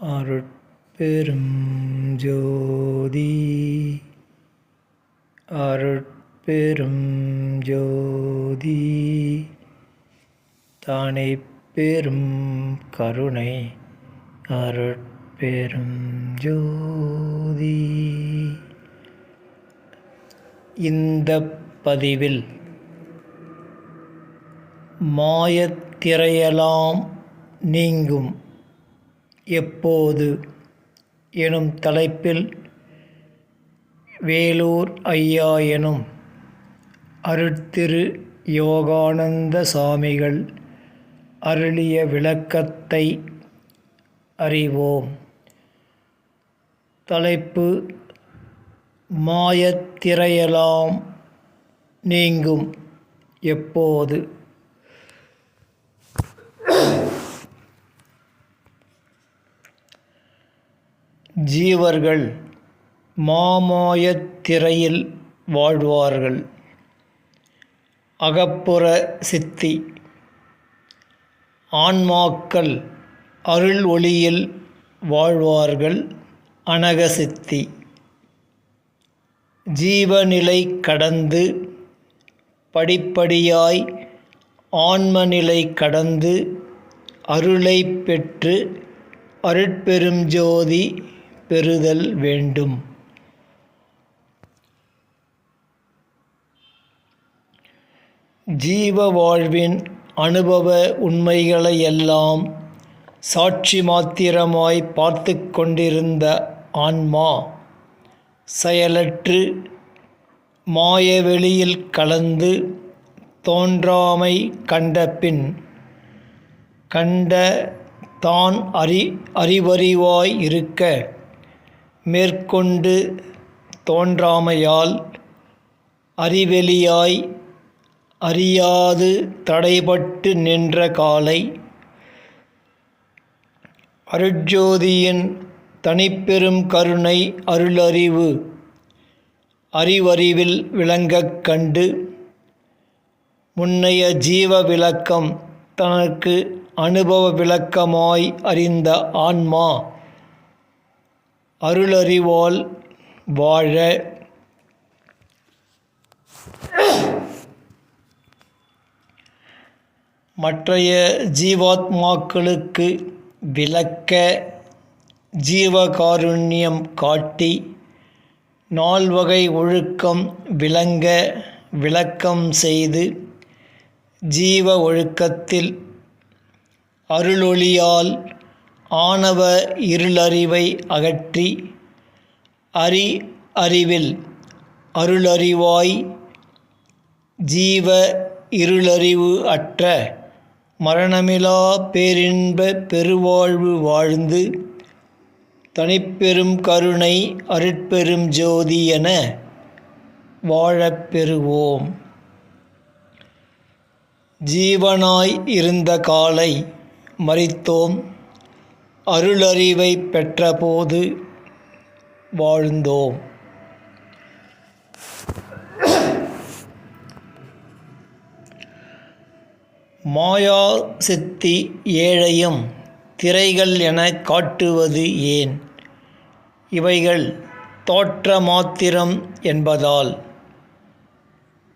அருட்பெரும் ஜோதி அருட்பெரும் ஜோதி தானே பெரும் கருணை அருட்பெரும் ஜோதி இந்த பதிவில் மாயத்திரையலாம் நீங்கும் எப்போது? எனும் தலைப்பில் வேலூர் ஐயா எனும் அருட்திரு யோகானந்த சாமிகள் அருளிய விளக்கத்தை அறிவோம். தலைப்பு மாயத்திரையலாம் நீங்கும் எப்போது? ஜீவர்கள் மாமாயத்திரையில் வாழ்வார்கள். அகப்புற சித்தி ஆன்மாக்கள் அருள் ஒளியில் வாழ்வார்கள் அனகசித்தி ஜீவநிலை கடந்து படிப்படியாய் ஆன்மநிலை கடந்து அருளை பெற்று அருட்பெரும் ஜோதி பெறுதல் வேண்டும். ஜீவ வாழ்வின் அனுபவ உண்மைகளையெல்லாம் சாட்சி மாத்திரமாய் பார்த்து கொண்டிருந்த ஆன்மா செயலற்று மாயவெளியில் கலந்து தோன்றாமை கண்டபின் கண்ட தான் அறி அறிவறிவாய் இருக்க மேற்கொண்டு தோன்றாமையால் அறிவெளியாய் அறியாது தடைபட்டு நின்ற காலை அருட்ஜோதியின் தனிப்பெரும் கருணை அருளறிவு அறிவறிவில் விளங்கக் கண்டு முன்னைய ஜீவ விளக்கம் தனக்கு அனுபவ விளக்கமாய் அறிந்த ஆன்மா அருளறிவால் வாழ. மற்றைய ஜீவாத்மாக்களுக்கு விளக்க ஜீவகாருண்யம் காட்டி நால்வகை ஒழுக்கம் விளங்க விளக்கம் செய்து ஜீவ ஒழுக்கத்தில் அருளொளியால் ஆணவ இருளறிவை அகற்றி அறி அறிவில் அருளறிவாய் ஜீவ இருளறிவு அற்ற மரணமிலா பேரின்ப பெருவாழ்வு வாழ்ந்து தனிப்பெரும் கருணை அருட்பெரும் ஜோதி என வாழப் பெறுவோம். ஜீவனாய் இருந்த காலை மறித்தோம். அருளறிவை பெற்றபோது வாழ்ந்தோம். மாயா சித்தி ஏழையும் திரைகள் என காட்டுவது ஏன்? இவைகள் தோற்ற மாத்திரம் என்பதால்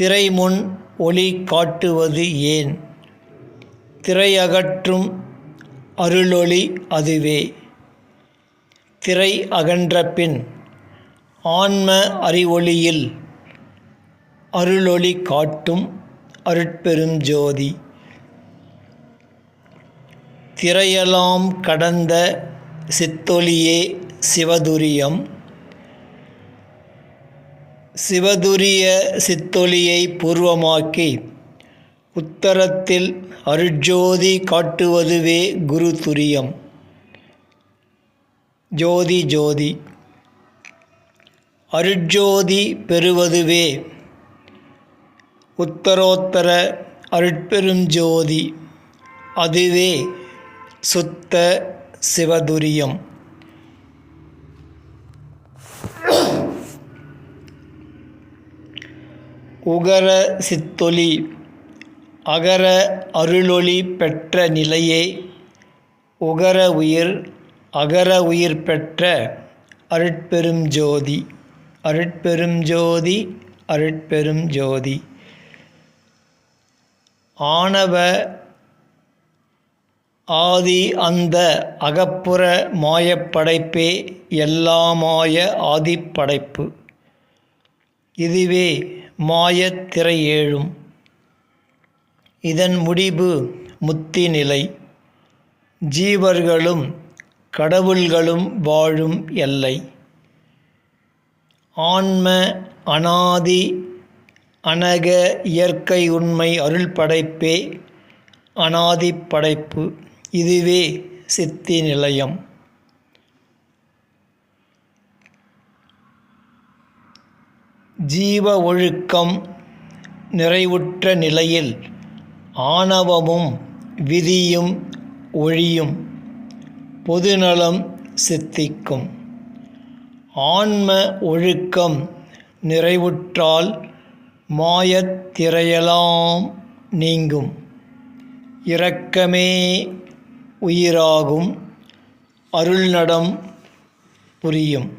திரைமுன் ஒளி காட்டுவது ஏன்? திரையகற்றும் அருளொளி அதுவே. திரை அகன்ற பின் ஆன்ம அறிவொளியில் அருளொளி காட்டும் அருட்பெரும் ஜோதி. திரையலாம் கடந்த சித்தொலியே சிவதுரியம். சிவதுரிய சித்தொலியை பூர்வமாக்கி உத்தரத்தில் அருட்ஜோதி காட்டுவதுவே குரு துரியம். ஜோதி ஜோதி. அருட்ஜோதி பெறுவதுவே உத்தரோத்தர அருட்பெரும் ஜோதி. அதுவே சுத்த சிவதுரியம். உகர சித்தொலி. அகர அருளொளி பெற்ற நிலையே உகர உயிர் அகர உயிர் பெற்ற அருட்பெரும் ஜோதி அருட்பெரும் ஜோதி அருட்பெரும் ஜோதி. ஆணவ ஆதி அந்த அகப்புற மாயப்படைப்பே எல்லாமாய ஆதிப்படைப்பு இதுவே மாயத் திரையேழும் இதன் முடிவு முத்தி நிலை ஜீவர்களும் கடவுள்களும் வாழும் எல்லை. ஆன்ம அனாதி அனக இயற்கை உண்மை அருள் படைப்பே அனாதி படைப்பு. இதுவே சித்தி நிலையம். ஜீவ ஒழுக்கம் நிறைவுற்ற நிலையில் ஆணவமும் விதியும் ஒழியும் பொதுநலம் சித்திக்கும். ஆன்ம ஒழுக்கம் நிறைவுற்றால் மாயத் திரையலாம் நீங்கும். இரக்கமே உயிராகும் அருள்நடம் புரியும்.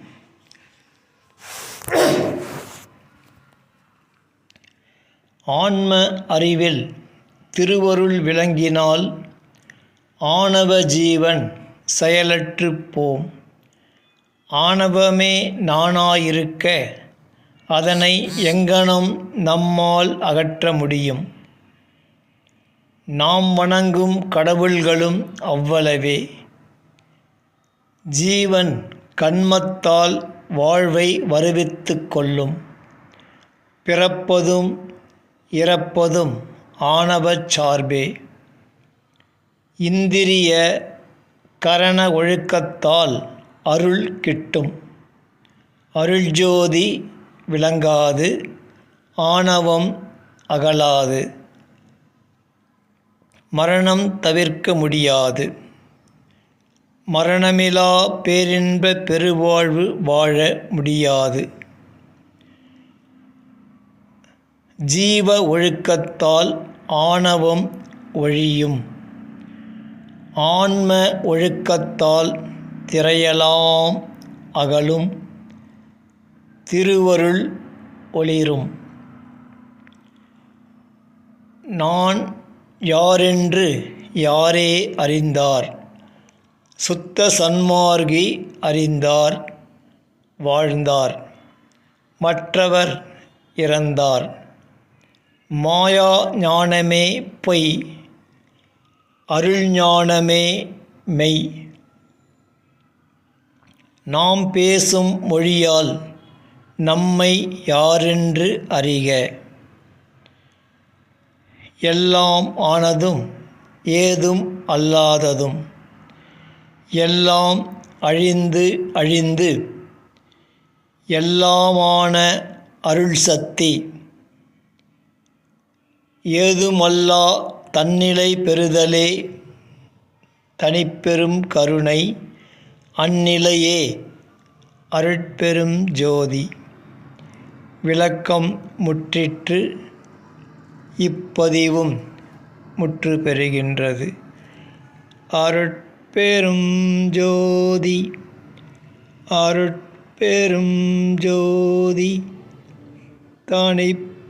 ஆன்ம அறிவில் திருவருள் விளங்கினால் ஆணவ ஜீவன் செயலற்று போம். ஆணவமே நானாயிருக்க அதனை எங்கனம் நம்மால் அகற்ற முடியும். நாம் வணங்கும் கடவுள்களும் அவ்வளவே. ஜீவன் கண்மத்தால் வாழ்வை வருவித்து கொள்ளும். பிறப்பதும் இறப்பதும் ஆணவச் சார்பே. இந்திரிய கரண ஒழுக்கத்தால் அருள் கிட்டும். அருள்ஜோதி விளங்காது ஆணவம் அகலாது. மரணம் தவிர்க்க முடியாது. மரணமிலா பேரின்ப பெருவாழ்வு வாழ முடியாது. ஜீவ ஒழுக்கத்தால் ஆணவம் ஒழியும். ஆன்ம ஒழுக்கத்தால் திரையலாம் அகலும். திருவருள் ஒளிரும். நான் யாரென்று யாரே அறிந்தார்? சுத்த சன்மார்கி அறிந்தார் வாழ்ந்தார். மற்றவர் இறந்தார். மாயா ஞானமே பொய் அருள் ஞானமே மெய். நாம் பேசும் மொழியால் நம்மை யாரென்று அறிக. எல்லாம் ஆனதும் ஏதும் அல்லாததும். எல்லாம் அழிந்து அழிந்து எல்லாமான அருள் சக்தி ஏதுமல்லா தன்னிலை பெறுதலே தனிப்பெரும் கருணை அந்நிலையே அருட்பெரும் ஜோதி. விளக்கம் முற்றிற்று இப்பதிவும் முற்று பெறுகின்றது. அருட்பெரும் ஜோதி அருட்பெரும் ஜோதி தனிப்